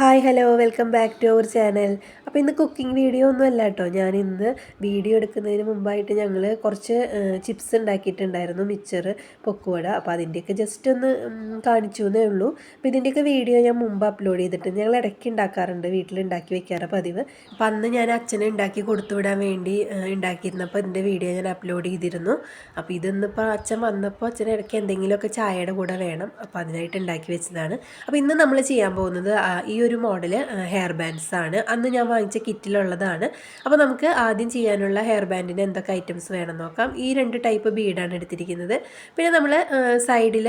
Hi hello welcome back to our channel. അപ്പോൾ ഇന്ന് cooking video ഒന്നും അല്ല കേട്ടോ ഞാൻ ഇന്ന് വീഡിയോ എടുക്കുന്നതിന് മുമ്പായിട്ട് ഞങ്ങൾ കുറച്ച് ചിപ്സ് ഉണ്ടാക്കിയിട്ടുണ്ടായിരുന്നു മിച്ചർ പൊക്കുവട. അപ്പോൾ അതിന്റെയൊക്കെ ജസ്റ്റ് ഒന്ന് കാണിച്ചു എന്നേ ഉള്ളൂ. അപ്പോൾ ഇതിന്റെയൊക്കെ വീഡിയോ ഞാൻ മുമ്പ് അപ്ലോഡ് ചെയ്തിട്ട് ഞങ്ങൾ ഇടയ്ക്ക് ഉണ്ടാക്കാറുണ്ട് വീട്ടിൽ ഉണ്ടാക്കി വെക്കാറ് പതിവ്. അപ്പോൾ അന്ന് ഞാൻ അച്ഛനെ ഉണ്ടാക്കി കൊടുത്തു വിടാൻ വേണ്ടി ഉണ്ടാക്കിയിരുന്നപ്പോൾ ഇതിന്റെ വീഡിയോ ഞാൻ അപ്ലോഡ് ചെയ്തിരുന്നു. അപ്പോൾ ഇതൊന്നിപ്പോൾ അച്ഛൻ വന്നപ്പോൾ അച്ഛൻ ഇടയ്ക്ക് എന്തെങ്കിലുമൊക്കെ ചായയുടെ കൂടെ വേണം. അപ്പോൾ അതിനായിട്ട് ഉണ്ടാക്കി വെച്ചതാണ്. അപ്പോൾ ഇന്ന് നമ്മൾ ചെയ്യാൻ പോകുന്നത് ഈ മോഡൽ ഹെയർ ബാൻഡ്സ് ആണ്. അന്ന് ഞാൻ വാങ്ങിച്ച കിറ്റിലുള്ളതാണ്. അപ്പോൾ നമുക്ക് ആദ്യം ചെയ്യാനുള്ള ഹെയർ ബാൻഡിന് എന്തൊക്കെ ഐറ്റംസ് വേണം നോക്കാം. ഈ രണ്ട് ടൈപ്പ് ബീഡാണ് എടുത്തിരിക്കുന്നത്. പിന്നെ നമ്മൾ സൈഡിൽ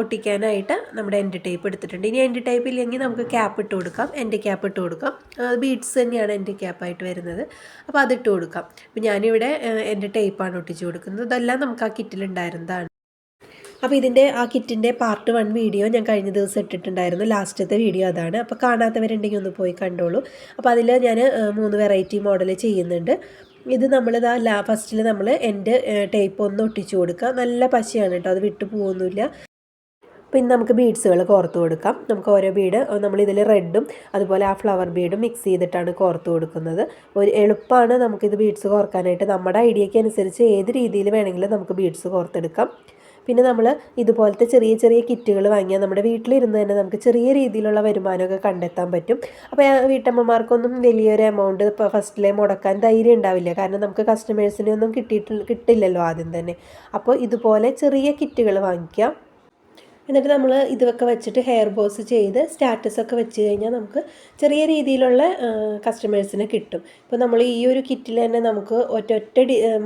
ഒട്ടിക്കാനായിട്ട് നമ്മുടെ എൻഡ് ടൈപ്പ് എടുത്തിട്ടുണ്ട്. ഇനി എൻഡ് ടൈപ്പ് ഇല്ലെങ്കിൽ നമുക്ക് ക്യാപ്പ് ഇട്ട് കൊടുക്കാം. എന്റെ ക്യാപ്പ് ഇട്ട് കൊടുക്കാം. ബീഡ്സ് തന്നെയാണ് എന്റെ ക്യാപ്പായിട്ട് വരുന്നത്. അപ്പോൾ അതിട്ട് കൊടുക്കാം. അപ്പോൾ ഞാനിവിടെ എന്റെ ടൈപ്പാണ് ഒട്ടിച്ചു കൊടുക്കുന്നത്. ഇതെല്ലാം നമുക്ക് ആ കിറ്റിലുണ്ടായിരുന്നതാണ്. അപ്പോൾ ഇതിന്റെ ആ കിറ്റിന്റെ പാർട്ട് വൺ വീഡിയോ ഞാൻ കഴിഞ്ഞ ദിവസം ഇട്ടിട്ടുണ്ടായിരുന്നു. ലാസ്റ്റത്തെ വീഡിയോ അതാണ്. അപ്പോൾ കാണാത്തവരുണ്ടെങ്കിൽ ഒന്ന് പോയി കണ്ടോളൂ. അപ്പോൾ അതിൽ ഞാൻ മൂന്ന് വെറൈറ്റി മോഡൽ ചെയ്യുന്നുണ്ട്. ഇത് നമ്മളിതാ ലാ ഫസ്റ്റിൽ നമ്മൾ എന്റെ ടേപ്പ് ഒന്ന് ഒട്ടിച്ചു കൊടുക്കുക. നല്ല പശയാണ് കേട്ടോ അത് വിട്ടു പോകുന്നില്ല പിന്നെ നമുക്ക് ബീഡ്സുകൾ കോർത്ത് കൊടുക്കാം. നമുക്ക് ഓരോ ബീഡ് നമ്മളിതിൽ റെഡും അതുപോലെ ആ ഫ്ലവർ ബീഡും മിക്സ് ചെയ്തിട്ടാണ് കോർത്ത് കൊടുക്കുന്നത്. ഒരു എളുപ്പമാണ് നമുക്കിത് ബീഡ്സ് കോർക്കാനായിട്ട്. നമ്മുടെ ഐഡിയയ്ക്ക് അനുസരിച്ച് ഏത് രീതിയിൽ വേണമെങ്കിലും നമുക്ക് ബീഡ്സ് കോർത്തെടുക്കാം. പിന്നെ നമ്മൾ ഇതുപോലത്തെ ചെറിയ ചെറിയ കിറ്റുകൾ വാങ്ങിയാൽ നമ്മുടെ വീട്ടിലിരുന്ന് തന്നെ നമുക്ക് ചെറിയ രീതിയിലുള്ള വരുമാനമൊക്കെ കണ്ടെത്താൻ പറ്റും. അപ്പോൾ വീട്ടമ്മമാർക്കൊന്നും വലിയൊരു എമൗണ്ട് ഇപ്പോൾ ഫസ്റ്റിലെ മുടക്കാൻ ധൈര്യം ഉണ്ടാവില്ല. കാരണം നമുക്ക് കസ്റ്റമേഴ്സിനെ ഒന്നും കിട്ടിയിട്ട് കിട്ടില്ലല്ലോ ആദ്യം തന്നെ. അപ്പോൾ ഇതുപോലെ ചെറിയ കിറ്റുകൾ വാങ്ങിക്കാം. എന്നിട്ട് നമ്മൾ ഇതൊക്കെ വെച്ചിട്ട് ഹെയർ ബോസ് ചെയ്ത് സ്റ്റാറ്റസ് ഒക്കെ വെച്ച് കഴിഞ്ഞാൽ നമുക്ക് ചെറിയ രീതിയിലുള്ള കസ്റ്റമേഴ്സിനെ കിട്ടും. ഇപ്പോൾ നമ്മൾ ഈ ഒരു കിറ്റിൽ തന്നെ നമുക്ക് ഒറ്റൊറ്റ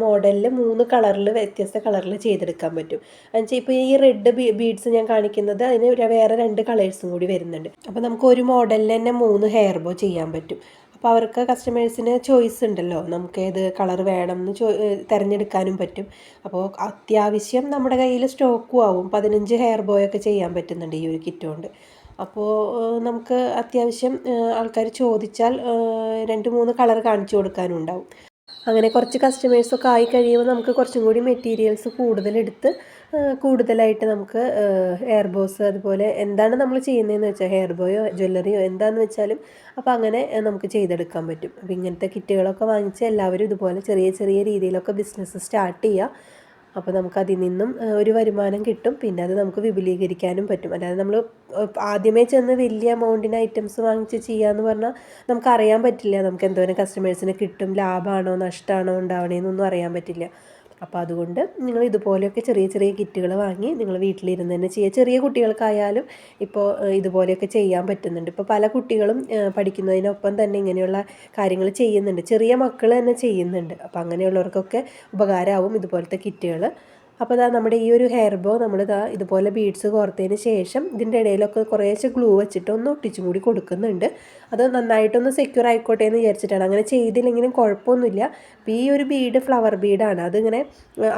മോഡലിൽ മൂന്ന് കളറിൽ വ്യത്യസ്ത കളറിൽ ചെയ്തെടുക്കാൻ പറ്റും. എന്നുവെച്ചാൽ ഇപ്പോൾ ഈ റെഡ് ബീഡ്സ് ഞാൻ കാണിക്കുന്നത് അതിന് വേറെ രണ്ട് കളേഴ്സും കൂടി വരുന്നുണ്ട്. അപ്പോൾ നമുക്ക് ഒരു മോഡലിൽ തന്നെ മൂന്ന് ഹെയർ ബോ ചെയ്യാൻ പറ്റും. അപ്പോൾ അവർക്ക് കസ്റ്റമേഴ്സിന് ചോയ്സ് ഉണ്ടല്ലോ. നമുക്ക് ഏത് കളർ വേണം എന്ന് ചോ തിരഞ്ഞെടുക്കാനും പറ്റും. അപ്പോൾ അത്യാവശ്യം നമ്മുടെ കയ്യിൽ സ്റ്റോക്കും ആവും. പതിനഞ്ച് ഹെയർ ബോയൊക്കെ ചെയ്യാൻ പറ്റുന്നുണ്ട് ഈ ഒരു കിറ്റ് കൊണ്ട്. അപ്പോൾ നമുക്ക് അത്യാവശ്യം ആൾക്കാർ ചോദിച്ചാൽ രണ്ട് മൂന്ന് കളർ കാണിച്ചു കൊടുക്കാനും ഉണ്ടാവും അങ്ങനെ കുറച്ച് കസ്റ്റമേഴ്സൊക്കെ ആയി കഴിയുമ്പോൾ നമുക്ക് കുറച്ചും കൂടി മെറ്റീരിയൽസ് കൂടുതലെടുത്ത് കൂടുതലായിട്ട് നമുക്ക് ഹെയർ ബോസ് അതുപോലെ എന്താണ് നമ്മൾ ചെയ്യുന്നതെന്ന് വെച്ചാൽ ഹെയർ ബോയോ ജ്വല്ലറിയോ എന്താണെന്ന് വെച്ചാലും അപ്പോൾ അങ്ങനെ നമുക്ക് ചെയ്തെടുക്കാൻ പറ്റും. അപ്പോൾ ഇങ്ങനത്തെ കിറ്റുകളൊക്കെ വാങ്ങിച്ച് എല്ലാവരും ഇതുപോലെ ചെറിയ ചെറിയ രീതിയിലൊക്കെ ബിസിനസ് സ്റ്റാർട്ട് ചെയ്യുക. അപ്പോൾ നമുക്ക് അതിൽ നിന്നും ഒരു വരുമാനം കിട്ടും. പിന്നെ അത് നമുക്ക് വിപുലീകരിക്കാനും പറ്റും. അല്ലാതെ നമ്മൾ ആദ്യമേ ചെന്ന് വലിയ എമൗണ്ടിന് ഐറ്റംസ് വാങ്ങിച്ച് ചെയ്യാന്ന് പറഞ്ഞാൽ നമുക്ക് അറിയാൻ പറ്റില്ല. നമുക്ക് എന്തോരം കസ്റ്റമേഴ്സിന് കിട്ടും ലാഭമാണോ നഷ്ടമാണോ ഉണ്ടാവണേന്നൊന്നും അറിയാൻ പറ്റില്ല. അപ്പോൾ അതുകൊണ്ട് നിങ്ങൾ ഇതുപോലെയൊക്കെ ചെറിയ ചെറിയ കിറ്റുകൾ വാങ്ങി നിങ്ങൾ വീട്ടിലിരുന്ന് തന്നെ ചെയ്യുക. ചെറിയ കുട്ടികൾക്കായാലും ഇപ്പോൾ ഇതുപോലെയൊക്കെ ചെയ്യാൻ പറ്റുന്നുണ്ട്. ഇപ്പോൾ പല കുട്ടികളും പഠിക്കുന്നതിനൊപ്പം തന്നെ ഇങ്ങനെയുള്ള കാര്യങ്ങൾ ചെയ്യുന്നുണ്ട്. ചെറിയ മക്കൾ തന്നെ ചെയ്യുന്നുണ്ട്. അപ്പോൾ അങ്ങനെയുള്ളവർക്കൊക്കെ ഉപകാരമാവും ഇതുപോലത്തെ കിറ്റുകൾ. അപ്പോൾ ഇതാ നമ്മുടെ ഈ ഒരു ഹെയർ ബോ നമ്മൾ ഇതാ ഇതുപോലെ ബീഡ്സ് കോർത്തതിന് ശേഷം ഇതിന്റെ ഇടയിലൊക്കെ കുറേശ്ശെ ഗ്ലൂ വെച്ചിട്ട് ഒന്ന് ഒട്ടിച്ചും കൂടി കൊടുക്കുന്നുണ്ട്. അത് നന്നായിട്ടൊന്ന് സെക്യൂർ ആയിക്കോട്ടെ എന്ന് വിചാരിച്ചിട്ടാണ്. അങ്ങനെ ചെയ്തില്ലെങ്കിലും കുഴപ്പമൊന്നുമില്ല. ഈ ഒരു ബീഡ് ഫ്ലവർ ബീഡാണ് അതിങ്ങനെ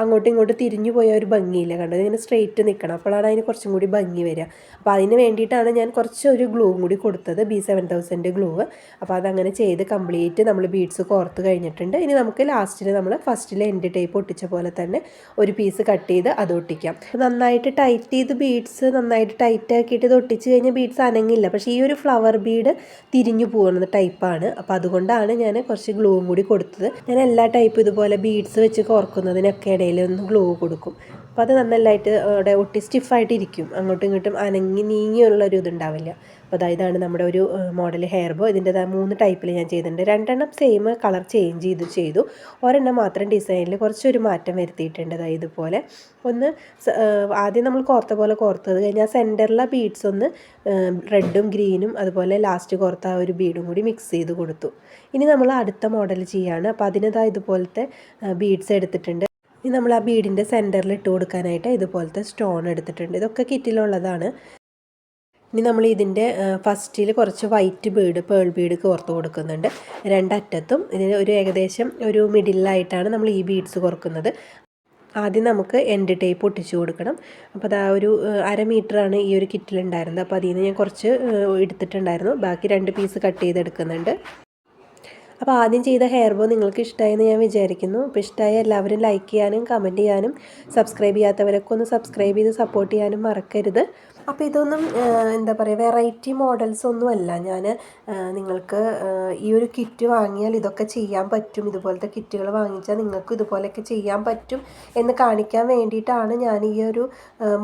അങ്ങോട്ടും ഇങ്ങോട്ടും തിരിഞ്ഞു പോയ ഒരു ഭംഗിയില്ല. കണ്ടത് ഇങ്ങനെ സ്ട്രെയിറ്റ് നിൽക്കണം അപ്പോഴാണ് അതിന് കുറച്ചും കൂടി ഭംഗി വരിക. അപ്പോൾ അതിന് വേണ്ടിയിട്ടാണ് ഞാൻ കുറച്ച് ഒരു ഗ്ലൂവും കൂടി കൊടുത്തത്. ബി സെവൻ തൗസൻഡ് ഗ്ലൂ അപ്പോൾ അതങ്ങനെ ചെയ്ത് കംപ്ലീറ്റ് നമ്മൾ ബീഡ്സ് കോർത്ത് കഴിഞ്ഞിട്ടുണ്ട്. ഇനി നമുക്ക് ലാസ്റ്റിൽ നമ്മൾ ഫസ്റ്റിൽ എൻഡ് ടേപ്പ് ഒട്ടിച്ച പോലെ തന്നെ ഒരു പീസ് കട്ട് ചെയ്ത് അത് ഒട്ടിക്കാം. നന്നായിട്ട് ടൈറ്റ് ചെയ്ത് ബീഡ്സ് നന്നായിട്ട് ടൈറ്റ് ആക്കിയിട്ട് ഇത് ഒട്ടിച്ച് കഴിഞ്ഞാൽ ബീഡ്സ് അനങ്ങില്ല. പക്ഷേ ഈ ഒരു ഫ്ലവർ ബീഡ് തിരിഞ്ഞു പോകുന്ന ടൈപ്പാണ് അപ്പോൾ അതുകൊണ്ടാണ് ഞാൻ കുറച്ച് ഗ്ലൂവും കൂടി കൊടുത്തത്. ഞാൻ എല്ലാ ടൈപ്പും ഇതുപോലെ ബീഡ്സ് വെച്ച് കോർക്കുന്നതിനൊക്കെ ഇടയിൽ ഒന്ന് ഗ്ലൂ കൊടുക്കും. അപ്പോൾ അത് നന്നായിട്ട് അവിടെ ഒട്ടി സ്റ്റിഫായിട്ടിരിക്കും അങ്ങോട്ടും ഇങ്ങോട്ടും അനങ്ങി നീങ്ങിയുള്ളൊരു ഇതുണ്ടാവില്ല. അപ്പോൾ അതായത് ഇതാണ് നമ്മുടെ ഒരു മോഡൽ ഹെയർ ബോ ഇതിന്റെ മൂന്ന് ടൈപ്പിൽ ഞാൻ ചെയ്തിട്ടുണ്ട്. രണ്ടെണ്ണം സെയിം കളർ ചേഞ്ച് ചെയ്ത് ചെയ്തു. ഒരെണ്ണം മാത്രം ഡിസൈനിൽ കുറച്ചൊരു മാറ്റം വരുത്തിയിട്ടുണ്ട്. അതായത് ഇതുപോലെ. ഒന്ന് ആദ്യം നമ്മൾ കോർത്ത പോലെ കോർത്തത് കഴിഞ്ഞാൽ സെന്ററിലെ ബീഡ്സ് ഒന്ന് റെഡും ഗ്രീനും അതുപോലെ ലാസ്റ്റ് കോർത്ത ആ ഒരു ബീഡും കൂടി മിക്സ് ചെയ്ത് കൊടുത്തു. ഇനി നമ്മൾ അടുത്ത മോഡൽ ചെയ്യാണ്. അപ്പോൾ അതിനതാ ഇതുപോലത്തെ ബീഡ്സ് എടുത്തിട്ടുണ്ട്. ഇനി നമ്മൾ ആ ബീഡിന്റെ സെന്ററിൽ ഇട്ട് കൊടുക്കാനായിട്ട് ഇതുപോലത്തെ സ്റ്റോൺ എടുത്തിട്ടുണ്ട്. ഇതൊക്കെ കിറ്റിലുള്ളതാണ് ഇനി നമ്മൾ ഇതിന്റെ ഫസ്റ്റിൽ കുറച്ച് വൈറ്റ് ബീഡ് പേൾ ബീഡ് കോർത്ത് കൊടുക്കുന്നുണ്ട്. രണ്ടറ്റത്തും ഇതിന് ഒരു ഏകദേശം ഒരു മിഡിലായിട്ടാണ് നമ്മൾ ഈ ബീഡ്സ് കോർക്കുന്നത് ആദ്യം നമുക്ക് എൻഡ് ടേപ്പ് ഒട്ടിച്ചു കൊടുക്കണം. അപ്പോൾ അത് ഒരു അര മീറ്ററാണ് ഈ ഒരു കിറ്റിലുണ്ടായിരുന്നത് അപ്പോൾ അതിൽ നിന്ന് ഞാൻ കുറച്ച് എടുത്തിട്ടുണ്ടായിരുന്നു. ബാക്കി രണ്ട് പീസ് കട്ട് ചെയ്തെടുക്കുന്നുണ്ട്. അപ്പോൾ ആദ്യം ചെയ്ത ഹെയർ ബോ നിങ്ങൾക്ക് ഇഷ്ടമായെന്ന് ഞാൻ വിചാരിക്കുന്നു. അപ്പോൾ ഇഷ്ടമായ എല്ലാവരും ലൈക്ക് ചെയ്യാനും കമന്റ് ചെയ്യാനും സബ്സ്ക്രൈബ് ചെയ്യാത്തവരൊക്കെ ഒന്ന് സബ്സ്ക്രൈബ് ചെയ്ത് സപ്പോർട്ട് ചെയ്യാനും മറക്കരുത്. അപ്പോൾ ഇതൊന്നും എന്താ പറയുക വെറൈറ്റി മോഡൽസ് ഒന്നുമല്ല. ഞാൻ നിങ്ങൾക്ക് ഈ ഒരു കിറ്റ് വാങ്ങിയാൽ ഇതൊക്കെ ചെയ്യാൻ പറ്റും. ഇതുപോലത്തെ കിറ്റുകൾ വാങ്ങിച്ചാൽ നിങ്ങൾക്ക് ഇതുപോലെയൊക്കെ ചെയ്യാൻ പറ്റും എന്ന് കാണിക്കാൻ വേണ്ടിയിട്ടാണ് ഞാൻ ഈ ഒരു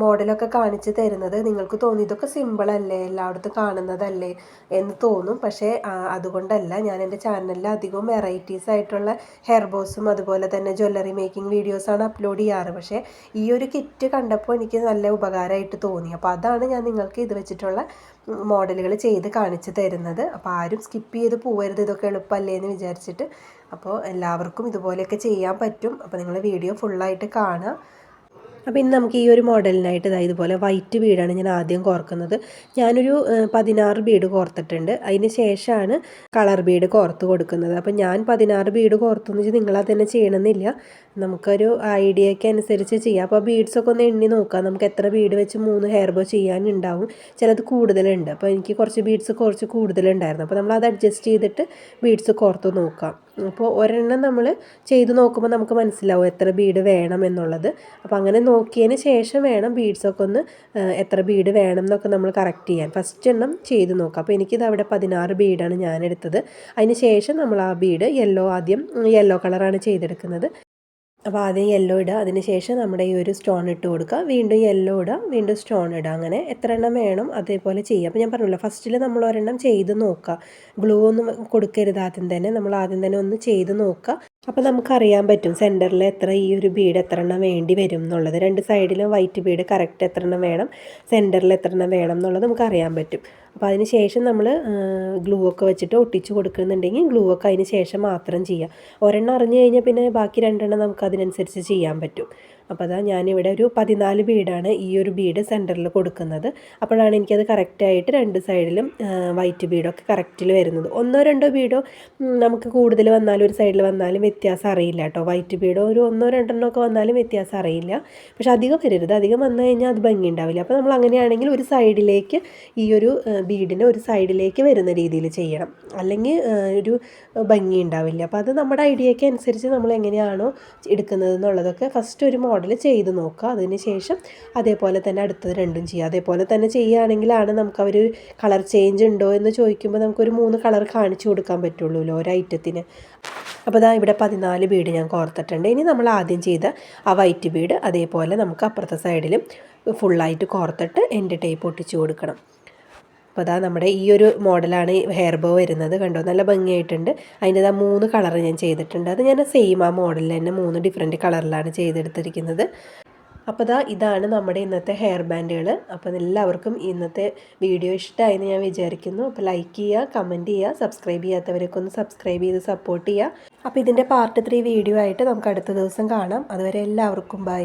മോഡലൊക്കെ കാണിച്ച് തരുന്നത്. നിങ്ങൾക്ക് തോന്നി ഇതൊക്കെ സിമ്പിളല്ലേ എല്ലായിടത്തും കാണുന്നതല്ലേ എന്ന് തോന്നും. പക്ഷേ അതുകൊണ്ടല്ല. ഞാൻ എന്റെ ചാനലിൽ അധികവും വെറൈറ്റീസ് ആയിട്ടുള്ള ഹെയർ ബോസും അതുപോലെ തന്നെ ജ്വല്ലറി മേക്കിംഗ് വീഡിയോസാണ് അപ്ലോഡ് ചെയ്യാറ്. പക്ഷേ ഈ ഒരു കിറ്റ് കണ്ടപ്പോൾ എനിക്ക് നല്ല ഉപകാരമായിട്ട് തോന്നി. അപ്പോൾ അതാണ് ഞാൻ നിങ്ങൾക്ക് ഇത് വെച്ചിട്ടുള്ള മോഡലുകൾ ചെയ്ത് കാണിച്ചു തരുന്നത്. അപ്പോൾ ആരും സ്കിപ്പ് ചെയ്ത് പോകരുത് ഇതൊക്കെ എളുപ്പമല്ലേ എന്ന് വിചാരിച്ചിട്ട്. അപ്പോൾ എല്ലാവർക്കും ഇതുപോലെയൊക്കെ ചെയ്യാൻ പറ്റും. അപ്പോൾ നിങ്ങൾ വീഡിയോ ഫുള്ളായിട്ട് കാണുക. അപ്പോൾ ഇന്ന് നമുക്ക് ഈ ഒരു മോഡലിനായിട്ട് ഇതാ ഇതുപോലെ വൈറ്റ് ബീഡാണ് ഞാൻ ആദ്യം കോർക്കുന്നത്. ഞാനൊരു പതിനാറ് ബീഡ് കോർത്തിട്ടുണ്ട്. അതിന് ശേഷമാണ് കളർ ബീഡ് കോർത്ത് കൊടുക്കുന്നത്. അപ്പോൾ ഞാൻ പതിനാറ് ബീഡ് കോർത്തുന്ന് വെച്ചാൽ നിങ്ങളത് തന്നെ ചെയ്യണമെന്നില്ല. നമുക്കൊരു ഐഡിയയ്ക്ക് അനുസരിച്ച് ചെയ്യാം അപ്പോൾ ബീഡ്സൊക്കെ ഒന്ന് എണ്ണി നോക്കാം. നമുക്ക് എത്ര ബീഡ് വെച്ച് മൂന്ന് ഹെയർ ബോ ചെയ്യാനുണ്ടാവും. ചിലത് കൂടുതലുണ്ട്. അപ്പോൾ എനിക്ക് കുറച്ച് ബീഡ്സ് കുറച്ച് കൂടുതലുണ്ടായിരുന്നു. അപ്പോൾ നമ്മൾ അത് അഡ്ജസ്റ്റ് ചെയ്തിട്ട് ബീഡ്സ് കോർത്ത് നോക്കാം. അപ്പോൾ ഒരെണ്ണം നമ്മൾ ചെയ്ത് നോക്കുമ്പോൾ നമുക്ക് മനസ്സിലാവും എത്ര ബീഡ് വേണം എന്നുള്ളത്. അപ്പോൾ അങ്ങനെ നോക്കിയതിന് ശേഷം വേണം ബീഡ്സൊക്കെ ഒന്ന് എത്ര ബീഡ് വേണം എന്നൊക്കെ നമ്മൾ കറക്റ്റ് ചെയ്യാൻ. ഫസ്റ്റ് എണ്ണം ചെയ്ത് നോക്കാം. അപ്പോൾ എനിക്കിത് അവിടെ പതിനാറ് ബീഡാണ് ഞാൻ എടുത്തത്. അതിന് ശേഷം നമ്മൾ ആ ബീഡ് യെല്ലോ ആദ്യം യെല്ലോ കളറാണ് ചെയ്തെടുക്കുന്നത്. അപ്പോൾ ആദ്യം യെല്ലോ ഇടുക. അതിനുശേഷം നമ്മുടെ ഈ ഒരു സ്റ്റോൺ ഇട്ട് കൊടുക്കുക. വീണ്ടും യെല്ലോ ഇടുക. വീണ്ടും സ്റ്റോൺ ഇടുക. അങ്ങനെ എത്ര എണ്ണം വേണം അതേപോലെ ചെയ്യുക. അപ്പോൾ ഞാൻ പറഞ്ഞല്ലോ ഫസ്റ്റിൽ നമ്മൾ ഒരെണ്ണം ചെയ്ത് നോക്കുക. ഗ്ലൂ ഒന്നും കൊടുക്കരുത്. ആദ്യം തന്നെ നമ്മൾ ആദ്യം തന്നെ ഒന്ന് ചെയ്ത് നോക്കുക. അപ്പോൾ നമുക്കറിയാൻ പറ്റും സെന്ററിൽ എത്ര ഈ ഒരു ബീഡ് എത്ര എണ്ണം വേണ്ടി വരും എന്നുള്ളത്. രണ്ട് സൈഡിലും വൈറ്റ് ബീഡ് കറക്റ്റ് എത്ര എണ്ണം വേണം സെന്ററിൽ എത്ര എണ്ണം വേണം എന്നുള്ളത് നമുക്ക് അറിയാൻ പറ്റും. അപ്പോൾ അതിന് ശേഷം നമ്മൾ ഗ്ലൂ ഒക്കെ വെച്ചിട്ട് ഒട്ടിച്ച് കൊടുക്കുന്നുണ്ടെങ്കിൽ ഗ്ലൂ ഒക്കെ അതിന് ശേഷം മാത്രം ചെയ്യാം ഒരെണ്ണം അറിഞ്ഞു കഴിഞ്ഞാൽ പിന്നെ ബാക്കി രണ്ടെണ്ണം നമുക്ക് അതിനനുസരിച്ച് ചെയ്യാൻ പറ്റും. അപ്പോൾ അതാ ഞാനിവിടെ ഒരു പതിനാല് ബീഡാണ് ഈ ഒരു ബീഡ് സെന്ററിൽ കൊടുക്കുന്നത്. അപ്പോഴാണ് എനിക്കത് കറക്റ്റായിട്ട് രണ്ട് സൈഡിലും വൈറ്റ് ബീഡൊക്കെ കറക്റ്റിൽ വരുന്നത്. ഒന്നോ രണ്ടോ ബീഡോ നമുക്ക് കൂടുതൽ വന്നാലും ഒരു സൈഡിൽ വന്നാലും വ്യത്യാസം അറിയില്ല കേട്ടോ. വൈറ്റ് ബീഡോ ഒരു ഒന്നോ രണ്ടെണ്ണോ ഒക്കെ വന്നാലും വ്യത്യാസം അറിയില്ല. പക്ഷെ അധികം വരരുത് അധികം വന്നു കഴിഞ്ഞാൽ അത് ഭംഗി ഉണ്ടാവില്ല. അപ്പോൾ നമ്മൾ അങ്ങനെയാണെങ്കിൽ ഒരു സൈഡിലേക്ക് ഈ ഒരു ബീഡിനെ ഒരു സൈഡിലേക്ക് വരുന്ന രീതിയിൽ ചെയ്യണം. അല്ലെങ്കിൽ ഒരു ഭംഗി ഉണ്ടാവില്ല. അപ്പോൾ അത് നമ്മുടെ ഐഡിയയ്ക്ക് അനുസരിച്ച് നമ്മൾ എങ്ങനെയാണോ എടുക്കുന്നത് എന്നുള്ളതൊക്കെ ഫസ്റ്റ് ഒരു മോഡൽ മോഡൽ ചെയ്ത് നോക്കുക. അതിന് ശേഷം അതേപോലെ തന്നെ അടുത്തത് രണ്ടും ചെയ്യുക. അതേപോലെ തന്നെ ചെയ്യുകയാണെങ്കിലാണ് നമുക്ക് അവർ കളർ ചേഞ്ച് ഉണ്ടോ എന്ന് ചോദിക്കുമ്പോൾ നമുക്കൊരു മൂന്ന് കളർ കാണിച്ചു കൊടുക്കാൻ പറ്റുള്ളൂ ഒരു ഐറ്റത്തിന് അപ്പോൾ ഇതാ ഇവിടെ പതിനാല് ബീഡ് ഞാൻ കോർത്തിട്ടുണ്ട്. ഇനി നമ്മൾ ആദ്യം ചെയ്ത ആ വൈറ്റ് ബീഡ് അതേപോലെ നമുക്ക് അപ്പുറത്തെ സൈഡിലും ഫുള്ളായിട്ട് കോർത്തിട്ട് എന്റെ ടേപ്പ് ഒട്ടിച്ചു കൊടുക്കണം. അപ്പോൾ അതാ നമ്മുടെ ഈ ഒരു മോഡലാണ് ഹെയർ ബോ വരുന്നത്. കണ്ടോ? നല്ല ഭംഗിയായിട്ടുണ്ട്. അതിന്റെ മൂന്ന് കളർ ഞാൻ ചെയ്തിട്ടുണ്ട്. അത് ഞാൻ സെയിം ആ മോഡലിൽ തന്നെ മൂന്ന് ഡിഫറെന്റ് കളറിലാണ് ചെയ്തെടുത്തിരിക്കുന്നത്. അപ്പോൾ ഇതാ ഇതാണ് നമ്മുടെ ഇന്നത്തെ ഹെയർ ബാൻഡുകൾ അപ്പോൾ എല്ലാവർക്കും ഇന്നത്തെ വീഡിയോ ഇഷ്ടമായെന്ന് ഞാൻ വിചാരിക്കുന്നു. അപ്പോൾ ലൈക്ക് ചെയ്യുക കമന്റ് ചെയ്യുക സബ്സ്ക്രൈബ് ചെയ്യാത്തവരൊക്കെ ഒന്ന് സബ്സ്ക്രൈബ് ചെയ്ത് സപ്പോർട്ട് ചെയ്യുക. അപ്പോൾ ഇതിന്റെ പാർട്ട് ത്രീ വീഡിയോ ആയിട്ട് നമുക്ക് അടുത്ത ദിവസം കാണാം. അതുവരെ എല്ലാവർക്കും ബൈ